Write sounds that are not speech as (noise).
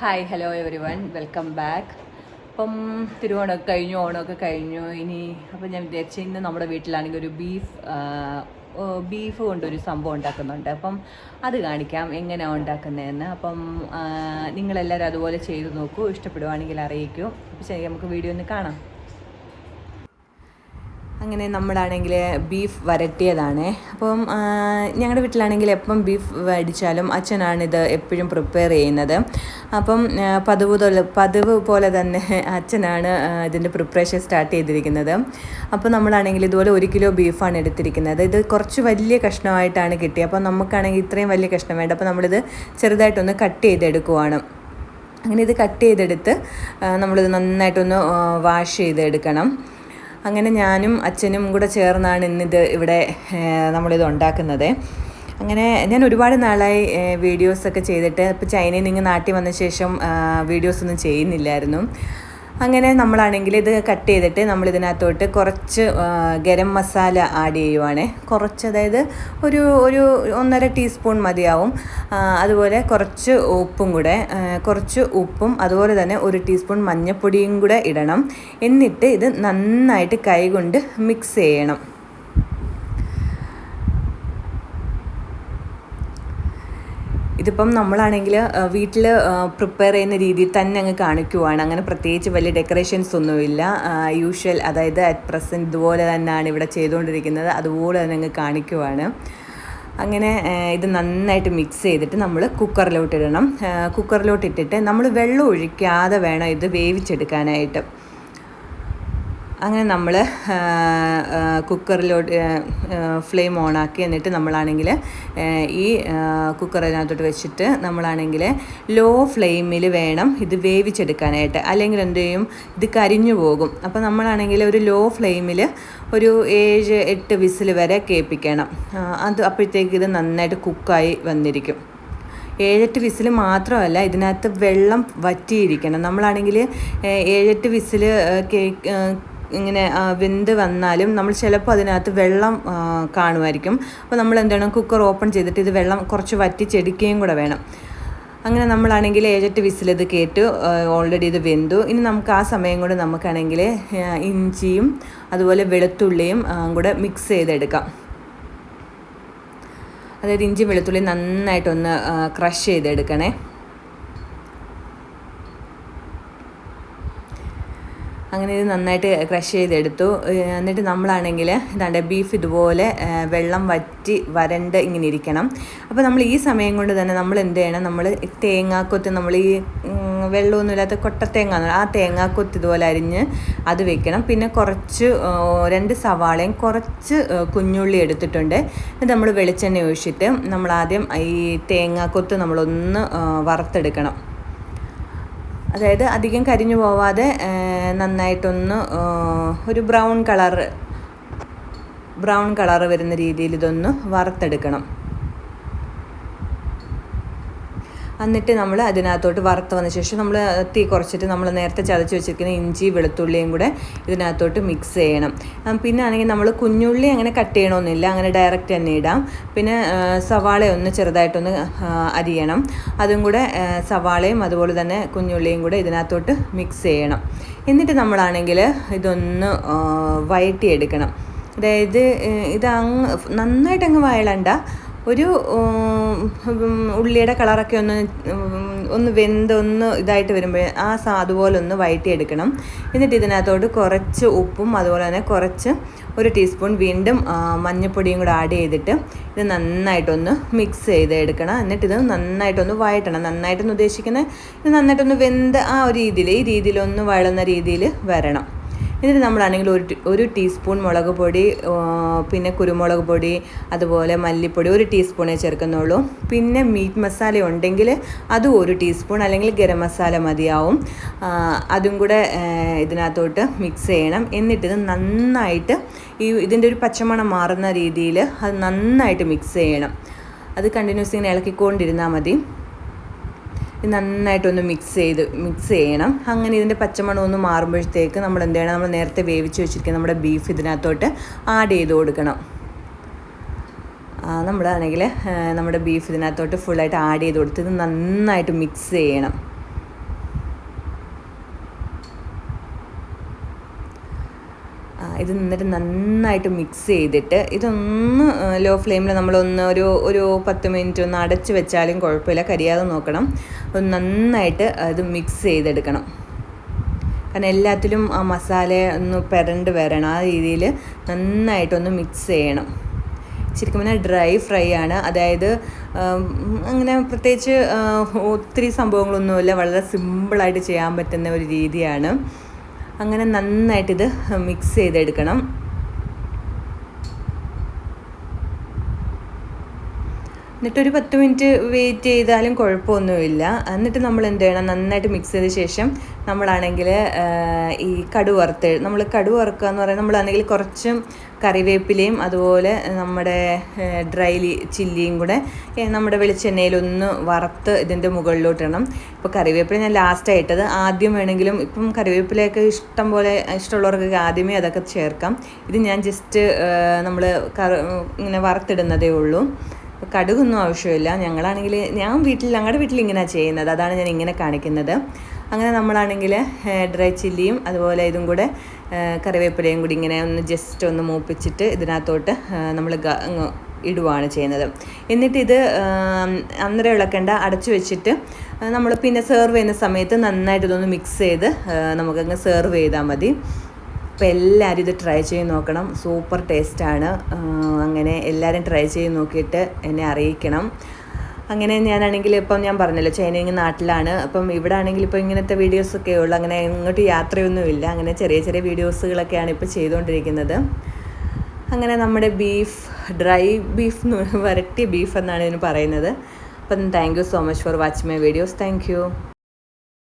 Hi hello everyone welcome back അപ്പം തിരുവോണമൊക്കെ കഴിഞ്ഞു ഓണമൊക്കെ കഴിഞ്ഞു. ഇനി അപ്പം ഞാൻ വിചാരിച്ച ഇന്ന് നമ്മുടെ വീട്ടിലാണെങ്കിൽ ഒരു ബീഫ് ബീഫ് കൊണ്ടൊരു സംഭവം ഉണ്ടാക്കുന്നുണ്ട്. അപ്പം അത് കാണിക്കാം എങ്ങനെയാണ് ഉണ്ടാക്കുന്നതെന്ന്. അപ്പം നിങ്ങളെല്ലാവരും അതുപോലെ ചെയ്തു നോക്കൂ. ഇഷ്ടപ്പെടുവാണെങ്കിൽ അറിയിക്കൂ. അപ്പം ശരി നമുക്ക് വീഡിയോ ഒന്ന് കാണാം. അങ്ങനെ നമ്മളാണെങ്കിൽ ബീഫ് വരട്ടിയതാണ്. അപ്പം ഞങ്ങളുടെ വീട്ടിലാണെങ്കിൽ എപ്പം ബീഫ് അടിച്ചാലും അച്ഛനാണിത് എപ്പോഴും പ്രിപ്പയർ ചെയ്യുന്നത്. അപ്പം പതിവ് പതിവ് പോലെ തന്നെ (laughs) അച്ഛനാണ് ഇതിന്റെ പ്രിപ്പറേഷൻ സ്റ്റാർട്ട് ചെയ്തിരിക്കുന്നത്. അപ്പോൾ നമ്മളാണെങ്കിൽ ഇതുപോലെ ഒരു കിലോ ബീഫാണ് എടുത്തിരിക്കുന്നത്. ഇത് കുറച്ച് വലിയ കഷ്ണമായിട്ടാണ് കിട്ടിയത് അപ്പോൾ നമുക്കാണെങ്കിൽ ഇത്രയും വലിയ കഷ്ണം വേണ്ട. അപ്പോൾ നമ്മളിത് ചെറുതായിട്ടൊന്ന് കട്ട് ചെയ്തെടുക്കുവാണ്. അങ്ങനെ ഇത് കട്ട് ചെയ്തെടുത്ത് നമ്മളിത് നന്നായിട്ടൊന്ന് വാഷ് ചെയ്തെടുക്കണം. അങ്ങനെ ഞാനും അച്ഛനും കൂടെ ചേർന്നാണ് ഇന്നിത് ഇവിടെ നമ്മളിത് ഉണ്ടാക്കുന്നത്. അങ്ങനെ ഞാൻ ഒരുപാട് നാളായി വീഡിയോസൊക്കെ ചെയ്തിട്ട് ഇപ്പോൾ ചൈനയിൽ നിന്ന് നാട്ടിൽ വന്ന ശേഷം വീഡിയോസൊന്നും ചെയ്യുന്നില്ലായിരുന്നു. അങ്ങനെ നമ്മളാണെങ്കിൽ ഇത് കട്ട് ചെയ്തിട്ട് നമ്മൾ ഇതിനകത്തോട്ട് കുറച്ച് ഗരം മസാല ആഡ് ചെയ്യുവാണേ. കുറച്ച് അതായത് ഒരു ഒരു ഒന്നര ടീസ്പൂൺ മതിയാവും. അതുപോലെ കുറച്ച് ഉപ്പും കൂടെ കുറച്ച് ഉപ്പും അതുപോലെ തന്നെ ഒരു ടീസ്പൂൺ മഞ്ഞൾപ്പൊടിയും കൂടെ ഇടണം. എന്നിട്ട് ഇത് നന്നായിട്ട് കൈകൊണ്ട് മിക്സ് ചെയ്യണം. ഇതിപ്പം നമ്മളാണെങ്കിൽ വീട്ടിൽ പ്രിപ്പയർ ചെയ്യുന്ന രീതിയിൽ തന്നെ അങ്ങ് കാണിക്കുവാണ്. അങ്ങനെ പ്രത്യേകിച്ച് വലിയ ഡെക്കറേഷൻസ് ഒന്നുമില്ല. യൂഷ്വൽ അതായത് അറ്റ് പ്രസന്റ് ഇതുപോലെ തന്നെയാണ് ഇവിടെ ചെയ്തുകൊണ്ടിരിക്കുന്നത്. അതുപോലെ തന്നെ അങ്ങ് കാണിക്കുവാണ്. അങ്ങനെ ഇത് നന്നായിട്ട് മിക്സ് ചെയ്തിട്ട് നമ്മൾ കുക്കറിലോട്ട് ഇടണം. കുക്കറിലോട്ട് ഇട്ടിട്ട് നമ്മൾ വെള്ളം ഒഴിക്കാതെ വേണം ഇത് വേവിച്ചെടുക്കാനായിട്ട്. അങ്ങനെ നമ്മൾ കുക്കറിലോട്ട് ഫ്ലെയിം ഓണാക്കി എന്നിട്ട് നമ്മളാണെങ്കിൽ ഈ കുക്കറിനകത്തോട്ട് വെച്ചിട്ട് നമ്മളാണെങ്കിൽ ലോ ഫ്ലെയിമിൽ വേണം ഇത് വേവിച്ചെടുക്കാനായിട്ട്. അല്ലെങ്കിൽ എന്ത് ചെയ്യും? ഇത് കരിഞ്ഞു പോകും. അപ്പോൾ നമ്മളാണെങ്കിൽ ഒരു ലോ ഫ്ലെയിമിൽ ഒരു ഏഴ് എട്ട് വിസിൽ വരെ കേൾപ്പിക്കണം അത് അപ്പോഴത്തേക്ക് ഇത് നന്നായിട്ട് കുക്കായി വന്നിരിക്കും. ഏഴെട്ട് വിസിൽ മാത്രമല്ല ഇതിനകത്ത് വെള്ളം വറ്റിയിരിക്കണം. നമ്മളാണെങ്കിൽ ഏഴെട്ട് വിസിൽ ഇങ്ങനെ വെന്ത് വന്നാലും നമ്മൾ ചിലപ്പോൾ അതിനകത്ത് വെള്ളം കാണുമായിരിക്കും. അപ്പോൾ നമ്മൾ എന്താണ് കുക്കർ ഓപ്പൺ ചെയ്തിട്ട് ഇത് വെള്ളം കുറച്ച് വറ്റിച്ചെടുക്കുകയും കൂടെ വേണം. അങ്ങനെ നമ്മളാണെങ്കിൽ ഏഴെട്ട് വിസിലത് കേട്ടു ഓൾറെഡി ഇത് വെന്തു. ഇനി നമുക്ക് ആ സമയം കൊണ്ട് നമുക്കാണെങ്കിൽ ഇഞ്ചിയും അതുപോലെ വെളുത്തുള്ളിയും കൂടെ മിക്സ് ചെയ്തെടുക്കാം. അതായത് ഇഞ്ചി വെളുത്തുള്ളി നന്നായിട്ടൊന്ന് ക്രഷ് ചെയ്തെടുക്കണേ. അങ്ങനെ ഇത് നന്നായിട്ട് ക്രഷ് ചെയ്തെടുത്തു. എന്നിട്ട് നമ്മളാണെങ്കിൽ ഇതാണ്ട് ബീഫ് ഇതുപോലെ വെള്ളം വറ്റി വരണ്ട് ഇങ്ങനെ ഇരിക്കണം. അപ്പോൾ നമ്മൾ ഈ സമയം കൊണ്ട് തന്നെ നമ്മൾ എന്ത് ചെയ്യണം? നമ്മൾ തേങ്ങാക്കൊത്ത് നമ്മൾ ഈ വെള്ളമൊന്നുമില്ലാത്ത കൊട്ടത്തേങ്ങ ആ തേങ്ങാക്കൊത്ത് ഇതുപോലെ അരിഞ്ഞ് അത് വെക്കണം. പിന്നെ കുറച്ച് രണ്ട് സവാളയും കുറച്ച് കുഞ്ഞുള്ളി എടുത്തിട്ടുണ്ട്. ഇത് നമ്മൾ വെളിച്ചെണ്ണ ഒഴിച്ചിട്ട് നമ്മൾ ആദ്യം ഈ തേങ്ങാക്കൊത്ത് നമ്മളൊന്ന് വറുത്തെടുക്കണം. അതായത് അധികം കരിഞ്ഞു പോവാതെ നന്നായിട്ടൊന്ന് ഒരു ബ്രൗൺ കളർ ബ്രൗൺ കളർ വരുന്ന രീതിയിൽ ഇതൊന്ന് വറുത്തെടുക്കണം. എന്നിട്ട് നമ്മൾ അതിനകത്തോട്ട് വറുത്ത് വന്ന ശേഷം നമ്മൾ തീ കുറച്ചിട്ട് നമ്മൾ നേരത്തെ ചതച്ച് വെച്ചിരിക്കുന്ന ഇഞ്ചി വെളുത്തുള്ളിയും കൂടെ ഇതിനകത്തോട്ട് മിക്സ് ചെയ്യണം. പിന്നെ ആണെങ്കിൽ നമ്മൾ കുഞ്ഞുള്ളി അങ്ങനെ കട്ട് ചെയ്യണമെന്നില്ല അങ്ങനെ ഡയറക്റ്റ് തന്നെ ഇടാം. പിന്നെ സവാള ഒന്ന് ചെറുതായിട്ടൊന്ന് അരിയണം. അതും കൂടെ സവാളയും അതുപോലെ തന്നെ കുഞ്ഞുള്ളിയും കൂടെ ഇതിനകത്തോട്ട് മിക്സ് ചെയ്യണം. എന്നിട്ട് നമ്മളാണെങ്കിൽ ഇതൊന്ന് വയറ്റിയെടുക്കണം അതായത് ഇത് അങ്ങ് നന്നായിട്ട് അങ്ങ് ഒരു ഉള്ളിയുടെ കളറൊക്കെ ഒന്ന് ഒന്ന് വെന്ത് ഒന്ന് ഇതായിട്ട് വരുമ്പോൾ ആ സാ അതുപോലെ ഒന്ന് വഴറ്റിയെടുക്കണം എന്നിട്ട് ഇതിനകത്തോട്ട് കുറച്ച് ഉപ്പും അതുപോലെ തന്നെ കുറച്ച് ഒരു ടീസ്പൂൺ വീണ്ടും മഞ്ഞൾപ്പൊടിയും കൂടെ ആഡ് ചെയ്തിട്ട് ഇത് നന്നായിട്ടൊന്ന് മിക്സ് ചെയ്ത് എടുക്കണം എന്നിട്ട് ഇത് നന്നായിട്ടൊന്ന് വഴറ്റണം. നന്നായിട്ടൊന്ന് ഉദ്ദേശിക്കുന്നത് ഇത് നന്നായിട്ടൊന്ന് വെന്ത് ആ ഒരു രീതിയിൽ ഈ രീതിയിലൊന്ന് വഴന്ന രീതിയിൽ വരണം. എന്നിട്ട് നമ്മളാണെങ്കിൽ ഒരു ഒരു ടീസ്പൂൺ മുളക് പൊടി പിന്നെ കുരുമുളക് പൊടി അതുപോലെ മല്ലിപ്പൊടി ഒരു ടീസ്പൂണേ ചേർക്കുന്നുള്ളൂ. പിന്നെ മീറ്റ് മസാല ഉണ്ടെങ്കിൽ അതും ഒരു ടീസ്പൂൺ അല്ലെങ്കിൽ ഗരം മസാല മതിയാവും. അതും കൂടെ ഇതിനകത്തോട്ട് മിക്സ് ചെയ്യണം. എന്നിട്ടിത് നന്നായിട്ട് ഈ ഇതിന്റെ ഒരു പച്ചമണം മാറുന്ന രീതിയിൽ അത് നന്നായിട്ട് മിക്സ് ചെയ്യണം. അത് കണ്ടിന്യൂസ് ഇങ്ങനെ ഇളക്കിക്കൊണ്ടിരുന്നാൽ മതി. ഇത് നന്നായിട്ടൊന്ന് മിക്സ് ചെയ്ത് മിക്സ് ചെയ്യണം. അങ്ങനെ ഇതിന്റെ പച്ചമണം ഒന്ന് മാറുമ്പോഴത്തേക്ക് നമ്മൾ എന്ത് ചെയ്യണം? നമ്മൾ നേരത്തെ വേവിച്ച് വെച്ചിരിക്കുന്ന നമ്മുടെ ബീഫ് ഇതിനകത്തോട്ട് ആഡ് ചെയ്ത് കൊടുക്കണം. നമ്മളാണെങ്കിൽ നമ്മുടെ ബീഫ് ഇതിനകത്തോട്ട് ഫുള്ളായിട്ട് ആഡ് ചെയ്ത് കൊടുത്ത് ഇത് നന്നായിട്ട് മിക്സ് ചെയ്യണം. ഇത് നിന്നിട്ട് നന്നായിട്ട് മിക്സ് ചെയ്തിട്ട് ഇതൊന്ന് ലോ ഫ്ലെയിമിൽ നമ്മളൊന്ന് ഒരു ഒരു പത്ത് മിനിറ്റ് ഒന്ന് അടച്ച് വെച്ചാലും കുഴപ്പമില്ല. കരിയാതെ നോക്കണം. ഒന്ന് നന്നായിട്ട് അത് മിക്സ് ചെയ്തെടുക്കണം. കാരണം എല്ലാത്തിലും ആ മസാല ഒന്ന് പെരണ്ട് വരണം. ആ രീതിയിൽ നന്നായിട്ടൊന്ന് മിക്സ് ചെയ്യണം. ശരിക്കും പറഞ്ഞാൽ ഡ്രൈ ഫ്രൈ ആണ്. അതായത് അങ്ങനെ പ്രത്യേകിച്ച് ഒത്തിരി സംഭവങ്ങളൊന്നുമില്ല. വളരെ സിമ്പിളായിട്ട് ചെയ്യാൻ പറ്റുന്ന ഒരു രീതിയാണ്. അങ്ങനെ നന്നായിട്ടിത് മിക്സ് ചെയ്തെടുക്കണം. എന്നിട്ടൊരു പത്ത് മിനിറ്റ് വെയിറ്റ് ചെയ്താലും കുഴപ്പമൊന്നുമില്ല. എന്നിട്ട് നമ്മൾ എന്ത് ചെയ്യണം? നന്നായിട്ട് മിക്സ് ചെയ്ത ശേഷം നമ്മളാണെങ്കിൽ ഈ കടുവറുത്ത് നമ്മൾ കടുവറുക്കുക എന്ന് പറയുന്നത് നമ്മളാണെങ്കിൽ കുറച്ചും കറിവേപ്പിലയും അതുപോലെ നമ്മുടെ ഡ്രൈ ചില്ലിയും കൂടെ നമ്മുടെ വെളിച്ചെണ്ണയിലൊന്ന് വറുത്ത് ഇതിന്റെ മുകളിലോട്ടിടണം ഇപ്പോൾ കറിവേപ്പില ഞാൻ ലാസ്റ്റ് ആയിട്ടത് ആദ്യം വേണമെങ്കിലും ഇപ്പം കറിവേപ്പിലയൊക്കെ ഇഷ്ടം പോലെ ഇഷ്ടമുള്ളവർക്കൊക്കെ ആദ്യമേ അതൊക്കെ ചേർക്കാം. ഇത് ഞാൻ ജസ്റ്റ് നമ്മൾ ഇങ്ങനെ വറുത്തിടുന്നതേ ഉള്ളൂ. കടുകൊന്നും ആവശ്യമില്ല. ഞങ്ങളാണെങ്കിൽ ഞാൻ വീട്ടിൽ ഞങ്ങളുടെ വീട്ടിൽ ഇങ്ങനെയാണ് ചെയ്യുന്നത്. അതാണ് ഞാൻ ഇങ്ങനെ കാണിക്കുന്നത്. അങ്ങനെ നമ്മളാണെങ്കിൽ ഡ്രൈ ചില്ലിയും അതുപോലെ ഇതും കൂടെ കറിവേപ്പിലയും കൂടി ഇങ്ങനെ ഒന്ന് ജസ്റ്റ് ഒന്ന് മൂപ്പിച്ചിട്ട് ഇതിനകത്തോട്ട് നമ്മൾ ഇടുവാണ് ചെയ്യുന്നത്. എന്നിട്ട് ഇത് അന്നേരം ഇളക്കേണ്ട അടച്ചു വെച്ചിട്ട് നമ്മൾ പിന്നെ സെർവ് ചെയ്യുന്ന സമയത്ത് നന്നായിട്ട് ഇതൊന്ന് മിക്സ് ചെയ്ത് നമുക്കങ്ങ് സെർവ് ചെയ്താൽ മതി. അപ്പോൾ എല്ലാവരും ഇത് ട്രൈ ചെയ്ത് നോക്കണം. സൂപ്പർ ടേസ്റ്റാണ് അങ്ങനെ എല്ലാവരും ട്രൈ ചെയ്ത് നോക്കിയിട്ട് എന്നെ അറിയിക്കണം. അങ്ങനെ ഞാനാണെങ്കിൽ ഇപ്പം ഞാൻ പറഞ്ഞല്ലോ ചൈനയിൽ നാട്ടിലാണ്. അപ്പം ഇവിടെ ആണെങ്കിൽ ഇപ്പോൾ ഇങ്ങനത്തെ വീഡിയോസൊക്കെ ഉള്ളു. അങ്ങനെ ഇങ്ങോട്ട് യാത്രയൊന്നുമില്ല. അങ്ങനെ ചെറിയ ചെറിയ വീഡിയോസുകളൊക്കെയാണ് ഇപ്പോൾ ചെയ്തുകൊണ്ടിരിക്കുന്നത്. അങ്ങനെ നമ്മുടെ ബീഫ് ഡ്രൈ ബീഫ് എന്ന് വരട്ടിയ ബീഫ് എന്നാണ് ഇതിന് പറയുന്നത്. അപ്പം thank you so much for watching my videos thank you